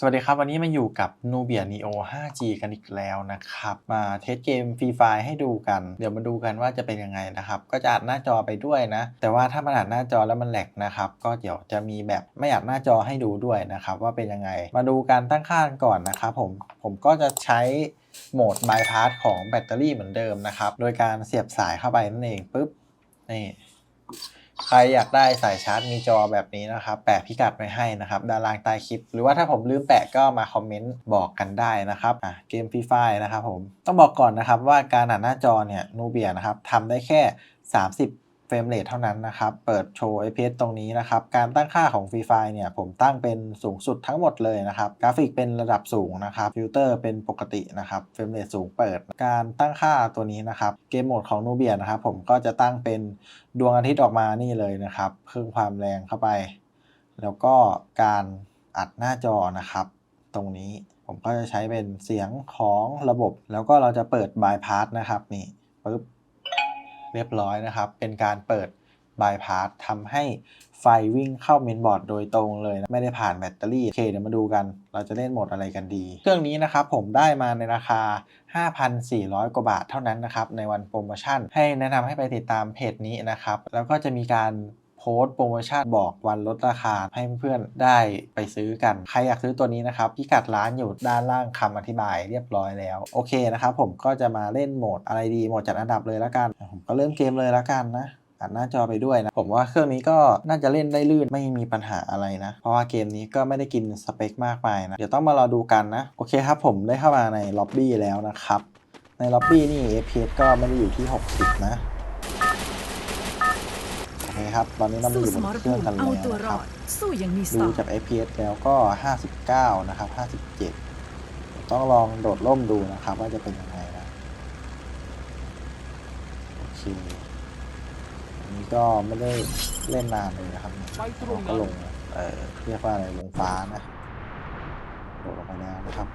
สวัสดีครับ วันนี้มาอยู่กับ Nubia Neo 5G กันอีกแล้วนะครับ มาเทสเกมฟรีไฟให้ดูกัน เดี๋ยวมาดูกันว่าจะเป็นยังไงนะครับ ก็จะอัดหน้าจอไปด้วยนะ แต่ว่าถ้ามันอัดหน้าจอแล้วมันแหลกนะครับ ก็เดี๋ยวจะมีแบบไม่อัดหน้าจอให้ดูด้วยนะครับ ว่าเป็นยังไง มาดูการตั้งค่ากันก่อนนะครับผม ผมก็จะใช้โหมดบายพาสของแบตเตอรี่เหมือนเดิมนะครับ โดยการเสียบสายเข้าไปนั่นเองปุ๊บ นี่ ใครอยากได้สายชาร์จมีจอแบบนี้นะครับ แปะพิกัดไว้ให้นะครับด้านล่างใต้คลิป หรือว่าถ้าผมลืมแปะก็มาคอมเมนต์บอกกันได้นะครับอะเกมฟรีไฟนะครับผมต้องบอกก่อนนะครับว่าการอ่านหน้าจอเนี่ยนูเบียนะครับทำได้แค่ 30 เฟรมเรทเท่านั้นนะครับ เปิดโชว์ IPS ตรงนี้นะครับ การตั้งค่าของฟรีไฟเนี่ยผมตั้งเป็นสูงสุดทั้งหมดเลยนะครับ กราฟิกเป็นระดับสูงนะครับฟิลเตอร์เป็นปกตินะครับ เฟรมเรทสูงเปิด การตั้งค่าตัวนี้นะครับ เกมโหมดของนูเบียนะครับผมก็จะตั้งเป็นดวงอาทิตย์ออกมานี่เลยนะครับเพิ่มความแรงเข้าไป แล้วก็การอัดหน้าจอนะครับ ตรงนี้ผมก็จะใช้เป็นเสียงของระบบ แล้วก็เราจะเปิดบายพาสนะครับนี่ปึ๊บ เรียบร้อยนะครับ เป็นการเปิดบายพาสทำให้ไฟวิ่งเข้าเมนบอร์ดโดยตรงเลยนะไม่ได้ผ่านแบตเตอรี่ โอเค เดี๋ยวมาดูกัน เราจะเล่นโหมดอะไรกันดี เครื่องนี้นะครับผมได้มาในราคา 5,400 กว่าบาทเท่านั้นนะครับ ในวันโปรโมชั่น ให้แนะนำให้ไปติดตามเพจนี้นะครับ แล้วก็จะมีการ โพสต์โปรโมชั่นบอกวันลดราคาให้เพื่อนได้ไปซื้อกัน ใครอยากซื้อตัวนี้นะครับพิกัดร้านอยู่ด้านล่างคำอธิบายเรียบร้อยแล้ว โอเคนะครับผมก็จะมาเล่นโหมดอะไรดีโหมดจัดอันดับเลยแล้วกัน ผมก็เริ่มเกมเลยแล้วกันนะอัดหน้าจอไปด้วยนะ ผมว่าเครื่องนี้ก็น่าจะเล่นได้ลื่นไม่มีปัญหาอะไรนะ เพราะว่าเกมนี้ก็ไม่ได้กินสเปคมากมายนะ เดี๋ยวต้องมารอดูกันนะ โอเคครับผมได้เข้ามาในล็อบบี้แล้วนะครับ ในล็อบบี้นี่ FPS ก็ไม่ได้อยู่ที่ 60 นะ โอเคครับ ตอนนี้เรามาสู้อยู่สบนมรเครื่ภูองมิกันแล้เอาวตัวนะรครัอบดสู้อย่างมีสดูไตจากล์ FPS แล้วก็ 59 นะครับ 57 ต้องลองโดดร่มดูนะครับ ว่าจะเป็นยังไงนะ โอเคอันนี้ก็ไม่ได้เล่นนานเลยนะครับไปตรงก็นั้นลงเอ่อเรียกว่าอะไรลงฟ้านะโดดลงไปแล้วนะครับ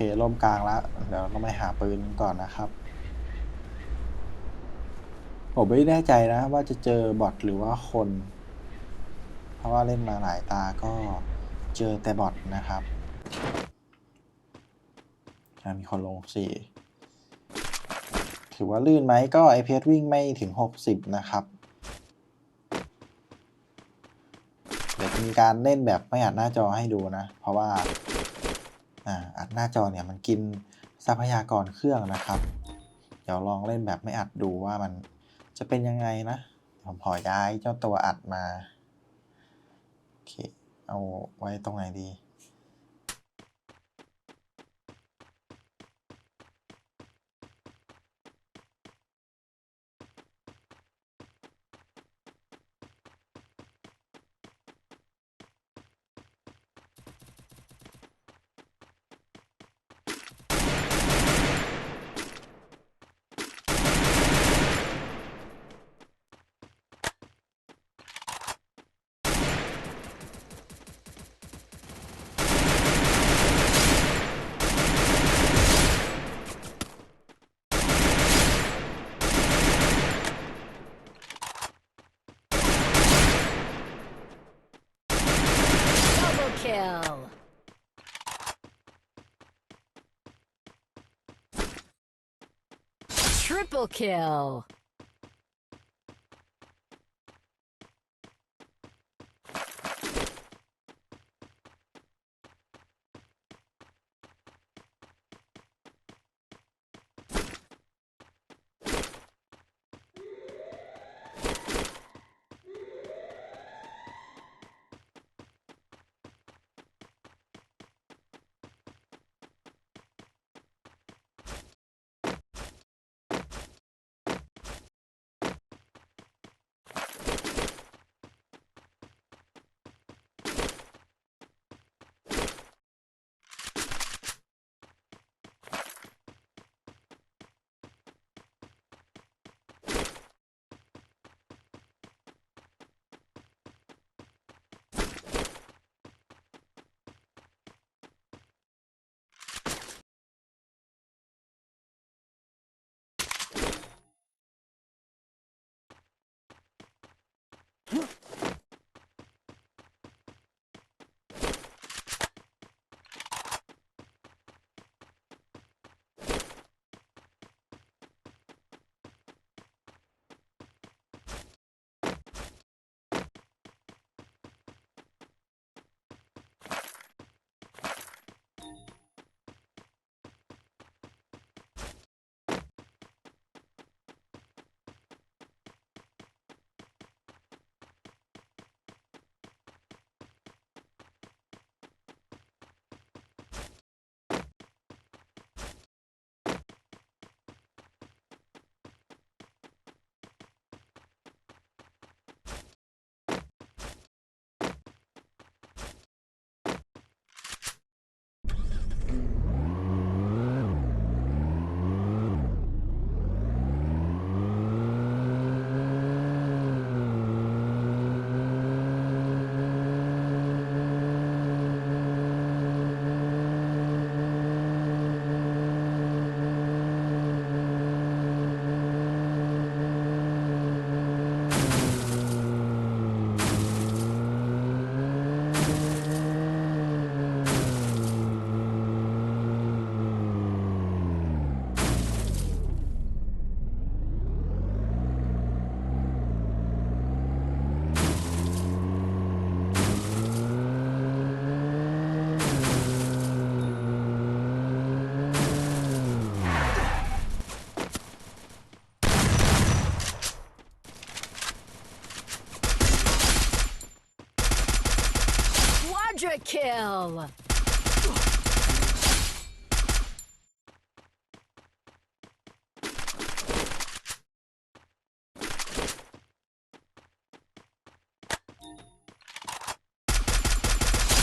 เคร่มกลางแล้วเดี๋ยวเราไปหาปืนก่อนนะครับ ผมไม่แน่ใจนะว่าจะเจอบอทหรือว่าคน เพราะว่าเล่นมาหลายตาก็เจอแต่บอทนะครับมีคนลงสี่ถือว่าลื่นไหมก็ IPS วิ่งไม่ถึง 60 นะครับ เดี๋ยวมีการเล่นแบบไม่อัดหน้าจอให้ดูนะ เพราะว่า อัดหน้าจอเนี่ยมันกินทรัพยากรเครื่องนะครับ เดี๋ยวลองเล่นแบบไม่อัดดูว่ามันจะเป็นยังไงนะผมขอย้ายเจ้าตัวอัดมา โอเค เอาไว้ตรงไหนดี kill. Triple kill kill.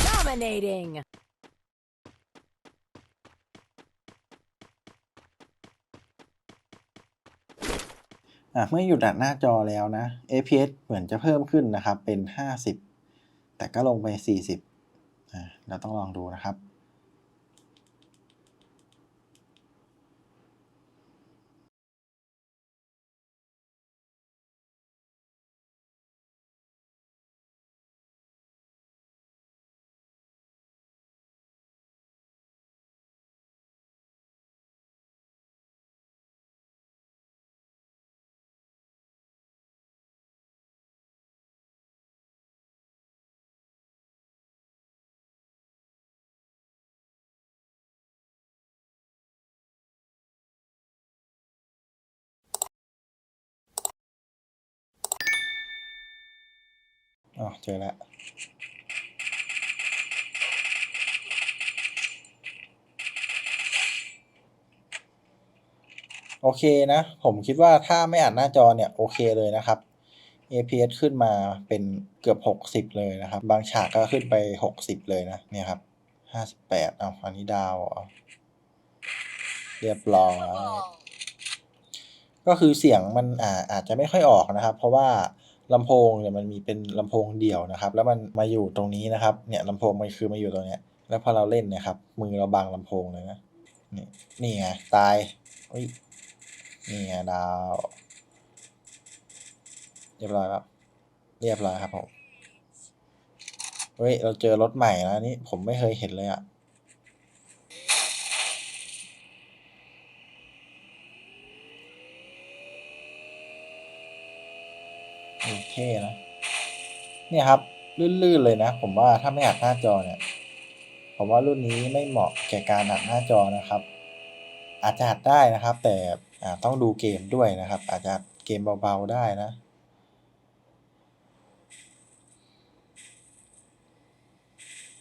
Dominating. อะเมื่อหยุดอัดหน้าจอแล้วนะ APS เหมือนจะเพิ่มขึ้นนะครับ เป็น 50 แต่ก็ลงไป 40อะ เราต้องลองดูนะครับ อ๋อเจอแล้วโอเคนะ ผมคิดว่าถ้าไม่อ่านหน้าจอเนี่ย โอเคเลยนะครับ APS ขึ้นมาเป็นเกือบ 60 เลยนะครับ บางฉากก็ขึ้นไป 60 เลยนะ เนี่ยครับ 58 เอาอันนี้ดาวเหรอเรียบร้อย ก็คือเสียงมันอ่าอาจจะไม่ค่อยออกนะครับ เพราะว่า ลำโพงเนี่ยมันมีเป็นลำโพงเดี่ยวนะครับ แล้วมันมาอยู่ตรงนี้นะครับเนี่ยลำโพงมันคือมาอยู่ตรงเนี้ยแล้วพอเราเล่นนะครับ มือเราบังลำโพงเลยนะนี่นี่ไงตายอุ้ยนี่ไงดาวเรียบร้อยครับเรียบร้อยครับผมเฮ้ยเราเจอรถใหม่แล้วนี่ผมไม่เคยเห็นเลยอะ่ะ เคนะ เนี่ยครับ ลื่นๆเลยนะ ผมว่าถ้าไม่อัดหน้าจอเนี่ย ผมว่ารุ่นนี้ไม่เหมาะแก่การอัดหน้าจอนะครับ อาจจะอัดได้นะครับ แต่ต้องดูเกมด้วยนะครับ อาจจะเกมเบาๆได้นะ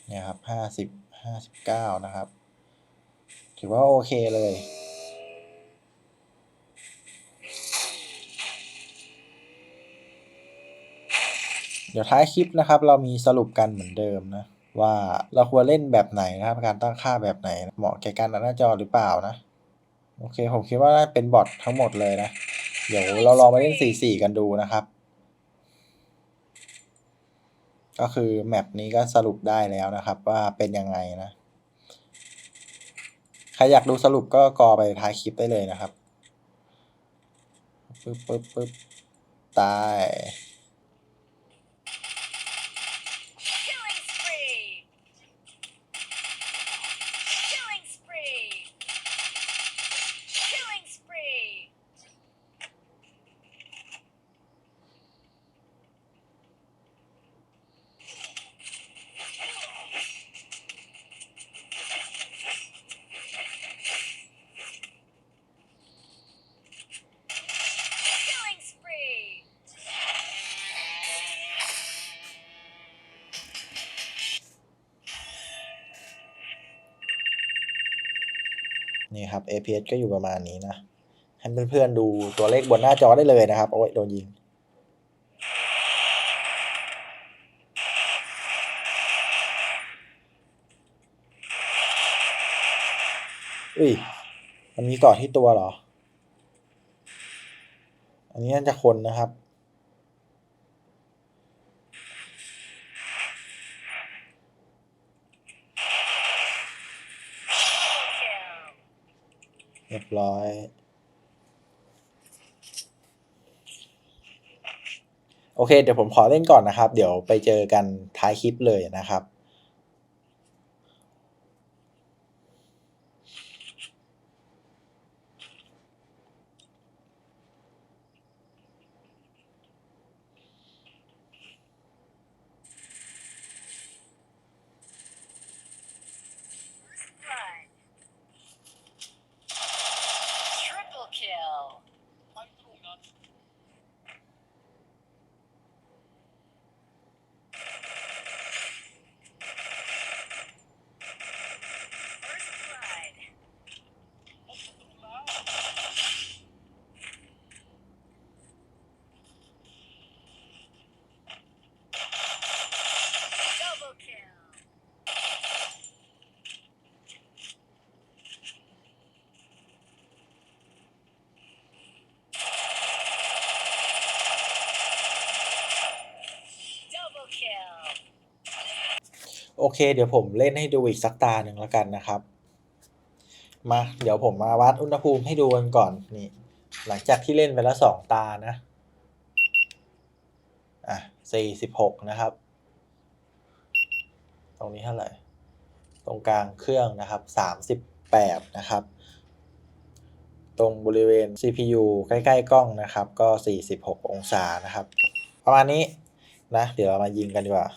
เนี่ยครับห้าสิบห้าสิบเก้านะครับ ถือว่าโอเคเลย เดี๋ยวท้ายคลิปนะครับ เรามีสรุปกันเหมือนเดิมนะว่าเราควรเล่นแบบไหนนะครับ การตั้งค่าแบบไหน เหมาะแก่การอัดหน้าจอหรือเปล่านะ โอเค ผมคิดว่าน่าเป็นบอททั้งหมดเลยนะ เดี๋ยวเราลองมาเล่น 4-4 กันดูนะครับ ก็คือแมปนี้ก็สรุปได้แล้วนะครับ ว่าเป็นยังไงนะ ใครอยากดูสรุปก็กอไปท้ายคลิปได้เลยนะครับปึ๊บปึ๊บปึ๊บตาย นี่ครับ APS ก็อยู่ประมาณนี้นะ ให้เพื่อนๆดูตัวเลขบนหน้าจอได้เลยนะครับ โอ้ยโดนยิง อุ้ย มันมีเกาะที่ตัวเหรอ อันนี้น่าจะคนนะครับ Double kill! เรียบร้อย โอเค เดี๋ยวผมขอเล่นก่อนนะครับ เดี๋ยวไปเจอกันท้ายคลิปเลยนะครับ โอเค เดี๋ยวผมเล่นให้ดูอีกสักตาหนึ่งแล้วกันนะครับ มาเดี๋ยวผมมาวัดอุณหภูมิให้ดูกันก่อนนี่ หลังจากที่เล่นไปแล้วสองตานะอะสี่สิบหกนะครับ ตรงนี้เท่าไหร่ ตรงกลางเครื่องนะครับสามสิบแปดนะครับ ตรงบริเวณ CPU ใกล้ๆกล้องนะครับ ก็ 46 องศานะครับ ประมาณนี้นะ เดี๋ยวเรามายิงกันดีกว่า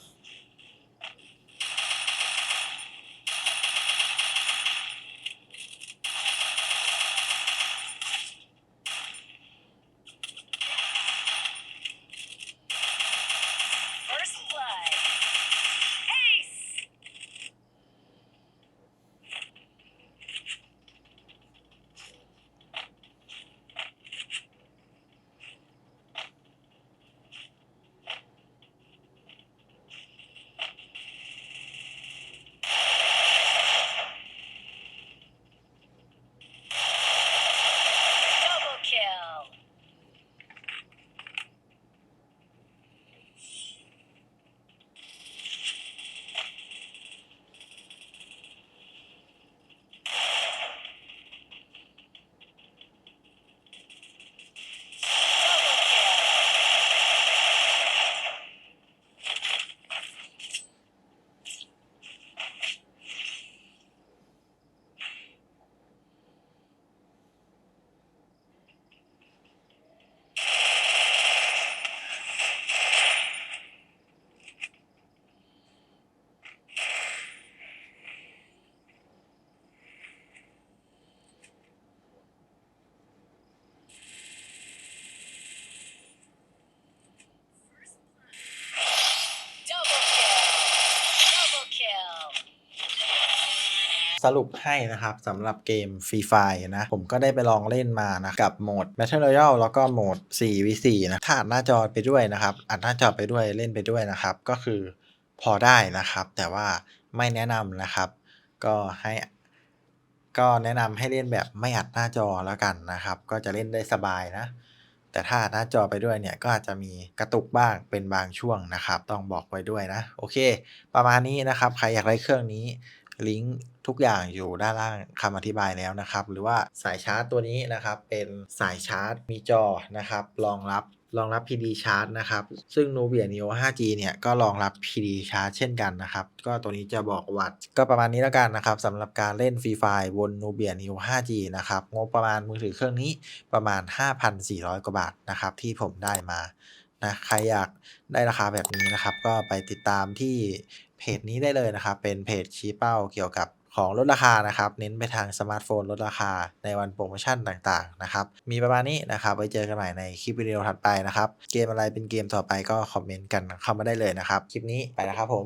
สรุปให้นะครับสำหรับเกม Free Fire นะ ผมก็ได้ไปลองเล่นมานะ กับโหมด Battle Royale แล้วก็โหมด 4v4 นะถ้าอัดหน้าจอไปด้วยนะครับ อัดหน้าจอไปด้วยเล่นไปด้วยนะครับ ก็คือพอได้นะครับ แต่ว่าไม่แนะนำนะครับ ก็ให้ก็แนะนำให้เล่นแบบไม่อัดหน้าจอแล้วกันนะครับ ก็จะเล่นได้สบายนะ แต่ถ้าอัดหน้าจอไปด้วยเนี่ยก็อาจจะมีกระตุกบ้างเป็นบางช่วงนะครับ ต้องบอกไว้ด้วยนะ โอเค ประมาณนี้นะครับ ใครอยากได้เครื่องนี้ลิงก์ ทุกอย่างอยู่ด้านล่างคำอธิบายแล้วนะครับ หรือว่าสายชาร์จตัวนี้นะครับเป็นสายชาร์จมีจอนะครับรองรับรองรับ PD Charge นะครับ ซึ่ง Nubia Neo 5G เนี่ย ก็รองรับ PD Charge เช่นกันนะครับ ก็ตัวนี้จะบอกวัตต์ก็ประมาณนี้แล้วกันนะครับสำหรับการเล่น Free Fire บน Nubia Neo 5G นะครับ งบประมาณมือถือเครื่องนี้ประมาณ 5,400 กว่าบาทนะครับ ที่ผมได้มานะใครอยากได้ราคาแบบนี้นะครับ ก็ไปติดตามที่เพจนี้ได้เลยนะครับ เป็นเพจชี้เป้าเกี่ยวกับ ของลดราคานะครับ เน้นไปทางสมาร์ทโฟนลดราคาในวันโปรโมชั่นต่างๆนะครับ มีประมาณนี้นะครับ ไว้เจอกันใหม่ในคลิปวิดีโอถัดไปนะครับ เกมอะไรเป็นเกมต่อไปก็คอมเมนต์กันเข้ามาได้เลยนะครับ คลิปนี้ไปแล้วครับผม